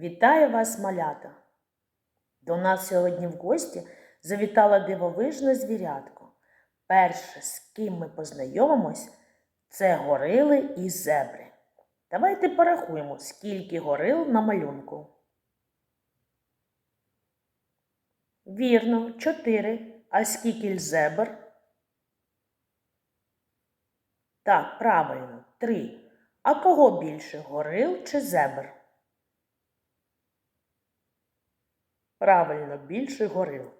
Вітаю вас, малята! До нас сьогодні в гості завітала дивовижна звірятко. Перше, з ким ми познайомимось, це горили і зебри. Давайте порахуємо, скільки горил на малюнку. Вірно, чотири. А скільки зебр? Так, правильно, три. А кого більше горил чи зебр? Правильно, більше горил.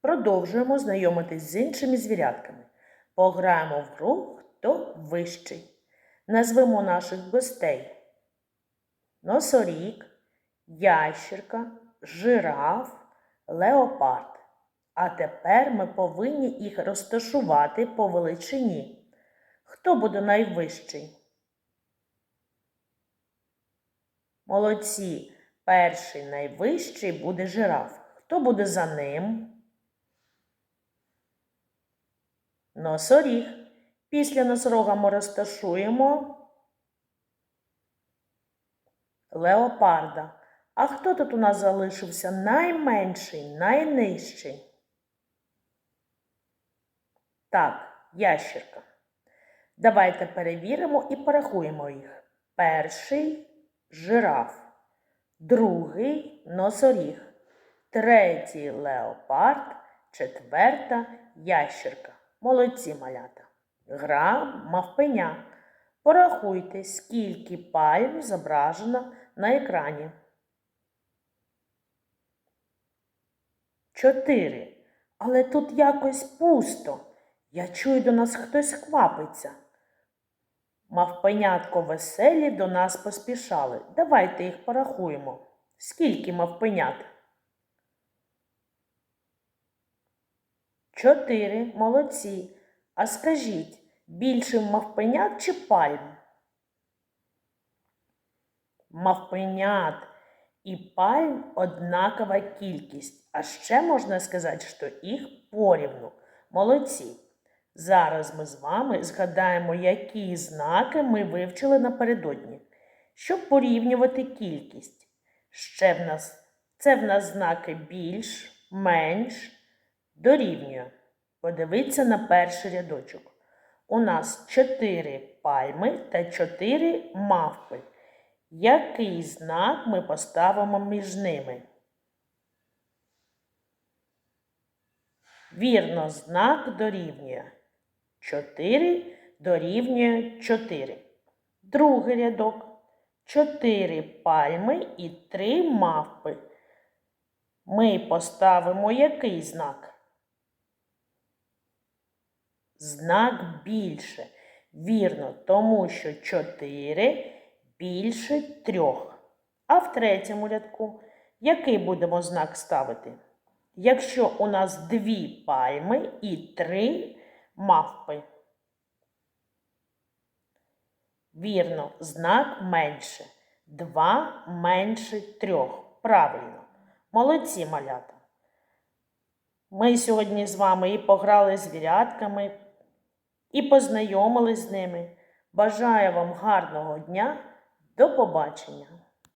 Продовжуємо знайомитись з іншими звірятками. Пограємо в гру хто вищий. Назвемо наших гостей. Носорік, ящерка, жираф, леопард. А тепер ми повинні їх розташувати по величині. Хто буде найвищий? Молодці. Перший найвищий буде жираф. Хто буде за ним? Носоріг. Після носорога ми розташуємо леопарда. А хто тут у нас залишився найменший, найнижчий? Так, ящерка. Давайте перевіримо і порахуємо їх. Перший жираф, другий носоріг, третій леопард, четверта ящерка. Молодці малята. Гра мавпеня. Порахуйте, скільки пальм зображено на екрані. Чотири. Але тут якось пусто. Я чую, до нас хтось квапиться. Мавпенятко веселі до нас поспішали. Давайте їх порахуємо. Скільки мавпенят? Чотири. Молодці. А скажіть, більше мавпенят чи пальм? Мавпенят і пальм однакова кількість. А ще можна сказати, що їх порівну. Молодці. Зараз ми з вами згадаємо, які знаки ми вивчили напередодні, щоб порівнювати кількість. Ще в нас це в нас знаки більш, менш, дорівнює. Подивіться на перший рядочок. У нас 4 пальми та 4 мавпи. Який знак ми поставимо між ними? Вірно, знак дорівнює. 4 дорівнює 4. Другий рядок. 4 пальми і 3 мавпи. Ми поставимо який знак? Знак більше. Вірно, тому що 4 більше 3. А в третьому рядку який будемо знак ставити? Якщо у нас дві пальми і три мавпи. Вірно, знак менше. Два менше трьох. Правильно. Молодці малята. Ми сьогодні з вами і пограли з звірятками, і познайомились з ними. Бажаю вам гарного дня. До побачення!